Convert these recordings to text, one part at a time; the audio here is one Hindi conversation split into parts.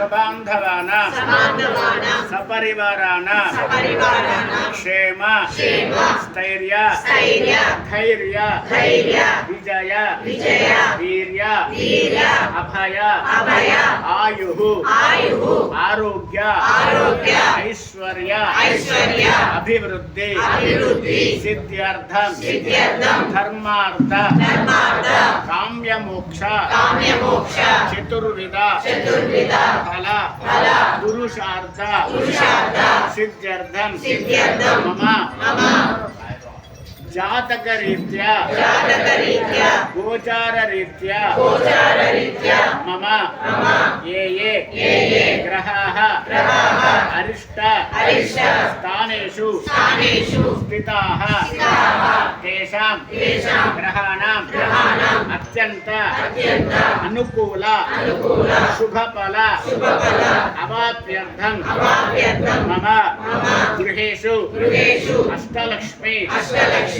ಸಬಾಂಧವಾನಾಂ ಸಪರಿವಾರಾಣಾಂ ಕ್ಷೇಮ ಸ್ಥೈರ್ಯ ಧೈರ್ಯ ವಿಜಯ ವೀರ್ಯ ಅಭಯ ಆಯು ಆರೋಗ್ಯ ಐಶ್ವರ್ಯ ಅಭಿವೃದ್ಧಿ सिद्ध्यर्थम धर्मार्थ काम्य मोक्ष चतुर्विधा फला पुरुषार्थ। सिद्ध्यर्थम मम। जातकरीत्या। जातकरीत्या। गोचाररीत्या। गोचाररीत्या। मम। मम। ये ये। ये ये। ग्रहाः। ग्रहाः। अरिष्ट। अरिष्ट। स्थानेषु। स्थानेषु। स्थिताः। स्थिताः। तेषां। तेषां। ग्रहाणां। ग्रहाणां। अत्यन्त। अत्यन्त। अनुकूल। अनुकूल। शुभफल। शुभफल। अवाप्यर्थम्। अवाप्यर्थम्। मम। मम। गृहेषु। गृहेषु। अष्टलक्ष्मी। अष्टलक्ष्मी।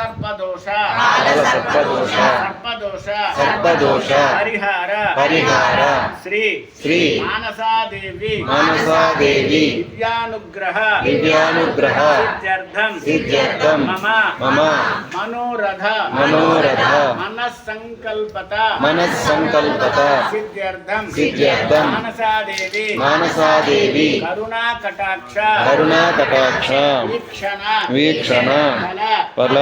సర్పదోష. సర్పదోష. సర్పదోష. పరిహార పరిహార శ్రీ. శ్రీ. మానసాదేవి. మానసాదేవి. విద్యానుగ్రహ. విద్యానుగ్రహ. సిద్ధ్యర్థం. సిద్ధ్యర్థం. మమ. మమ. మనోరథ. మనోరథ. మనస్సంకల్పత. మనస్సంకల్పత. సిద్ధ్యర్థం. సిద్ధ్యర్థం. మానసాదేవి. మానసాదేవి. కరుణా కటాక్ష వీక్షణ. వీక్షణ. फल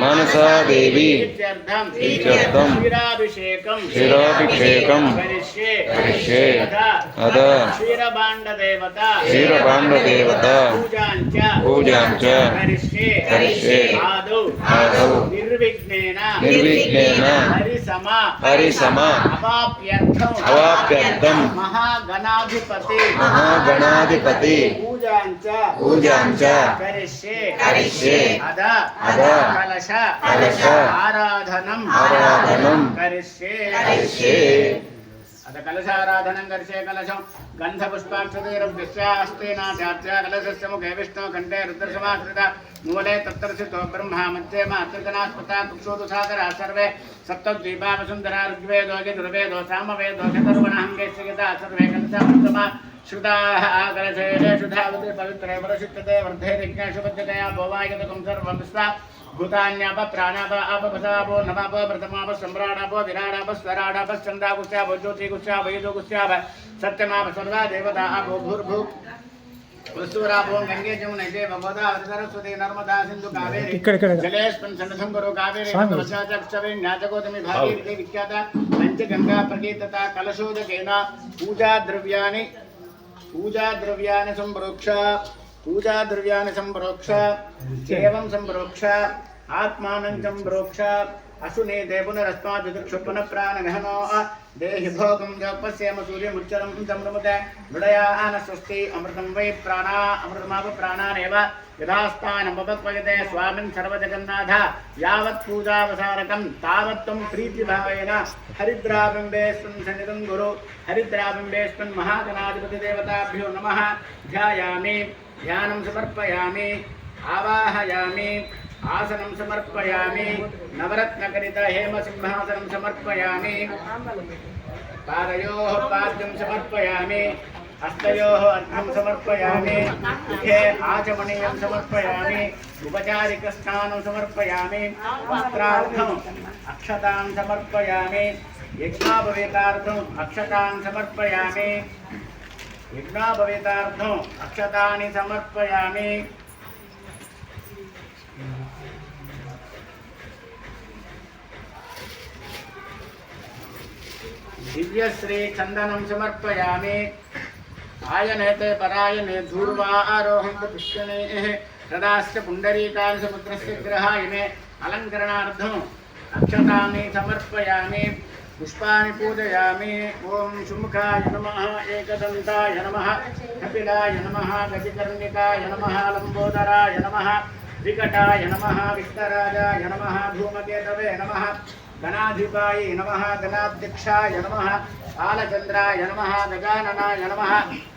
मनसा देवी सिद्ध्यर्थम क्षीराभिषेकम करिष्ये अथ। क्षीरभाण्डदेवता। क्षीरभाण्डदेवता। पूजां च करिष्ये आदौ। निर्विघ्नेन। निर्विघ्नेन। हरिसमा। हरिसमा। अवाप्यर्थम अवाप्यर्थम महागणाधिपति। महागणाधिपति। पूजाञ्च पूजाञ्च करिष्ये। करिष्ये। अद अद कलश। कलश। आराधनम्। आराधनम्। करिष्ये। करिष्ये। अथ कलशाराधनं कर्षे कलशं। गन्धपुष्पाक्षतैरभ्यस्यास्तेनाचार्य कलशस्य मुखे विष्णो कण्ठे रुद्रसमाश्रिता मूले तत्रसितो ब्रह्मा मध्ये मातृकनास्पता कुक्षोदुसागरा सर्वे। सप्तद्वीपावसुन्दरा ऋग्वेदो यजुर्वेदो सामवेदो चतुर्वणहङ्गे सर्वे कलशा उत्तमा श्रुताः आकरशेषु धावति पवित्रे वरसिद्धते वृद्धे यज्ञेषु बद्धतया भोवायतकं सर्वं स्वा भूतान्याप प्राणाप अपपसापो नमाप प्रथमाप सम्राणाप विराडाप स्वराडाप चन्दागुस्याप ज्योतिगुस्याप वैदुगुस्याप सत्यमाप सर्वा देवता आपो भूर्भू। वस्तुराभो गङ्गे जमुने देव गोदावरी सरस्वती नर्मदा सिन्धु कावेरी जलेस्मिन् सन्निधं कुरु कावेरी वशाचक्षवे ज्ञातगोतमी भागीरथी विख्याता पञ्चगङ्गा प्रकीर्तता कलशोदकेन पूजाद्रव्याणि पूजाद्रव्याणि सम्प्रोक्ष। पूजाद्रव्याणि सम्प्रोक्ष। एवं सम्प्रोक्ष। आत्मानं सम्प्रोक्ष। असुने प्राण पुनरस्माद्विदुक्षुपन దేహిభోగం జపశ్యేమ సూర్యముచ్చరం సమృమత మృడయాన స్వస్తి అమృతం వై ప్రాణా అమృతమాప ప్రాణానేవ యథాస్థానమపక్వయతే స్వామిన్ సర్వజగన్నాథ యావత్ పూజావసారకం తావత్వం ప్రీతిభావేన హరిద్రాబింబేస్వన్ సన్నిధం గురు హరిద్రాబింబేస్వన్ మహాగణాధిపతి దేవతాభ్యో నమ ధ్యాయామి ధ్యానం సమర్పయామి ఆవాహయామి आसनं समर्पयामि। नवरत्नकरित हेमसिंहासनं समर्पयामि। पादयोः पाद्यं समर्पयामि। हस्तयोः अर्घ्यं समर्पयामि। मुखे आचमनीयं समर्पयामि। उपचारिकस्नानं समर्पयामि। वस्त्रार्थम् अक्षतां समर्पयामि। यज्ञापवेतार्थम् अक्षतां समर्पयामि। यज्ञापवेतार्थम् अक्षतानि समर्पयामि। దివ్యశ్రీ చందనం సమర్పయామి ఆయనేతే పరాయణే ధూర్వా ఆరోహంతు పుష్కణే తదాశ్చ పుండరీకాంశ పుత్రస్య గ్రహాయనే అలంకరణార్థం అక్షతాన్ని సమర్పయామి పుష్పాన్ని పూజయామి ఓం శుముఖాయ నమ ఏకదంతాయ నమ కపిలాయ నమ గతికర్ణికాయ నమ లంబోదరాయ నమ వికటాయ నమ విస్తరాజాయ నమ ధూమకేతవే నమ नमः गणाधिपाय नमः गणाध्यक्षाय नमः आलचन्द्राय नमः गजाननाय नमः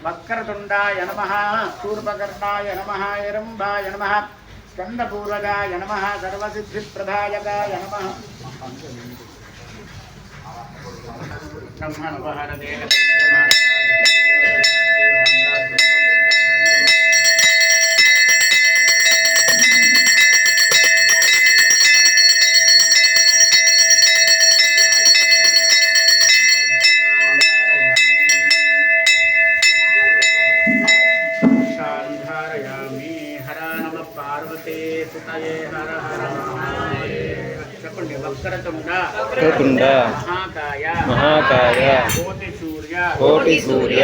वक्रतुण्डाय नमः शूर्पकर्णाय नमः हिरम्बाय नमः स्कन्दपूर्वजाय नमः सर्वसिद्धिप्रदायकाय नमः పార్వతే సుతయే హర హర. చెప్పండి వక్రతుండ. వక్రతుండ. మహాకాయ. మహాకాయ. కోటి సూర్య. కోటి సూర్య.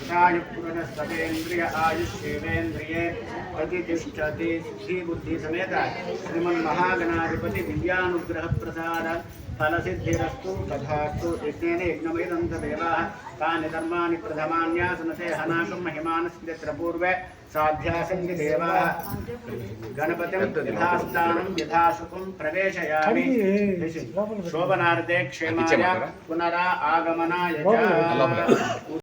सुतायुपुरनस्तपेन्द्रिय आयुष्येवेन्द्रिये प्रतिष्ठति सिद्धिबुद्धिसमेताय श्रीमन्महागणाधिपति दिव्यानुग्रहप्रसाद फलसिद्धिरस्तु तथास्तु यज्ञेन यज्ञमेदन्तदेवाः तानि धर्माणि प्रथमान्यासनते हनाकं महिमानस्य पूर्वे साध्यासन्ति देवाः। गणपतिं यथास्थानं प्रवेशयामि। हाँ शोभनार्थे क्षेमाय पुनरा आगमनाय च।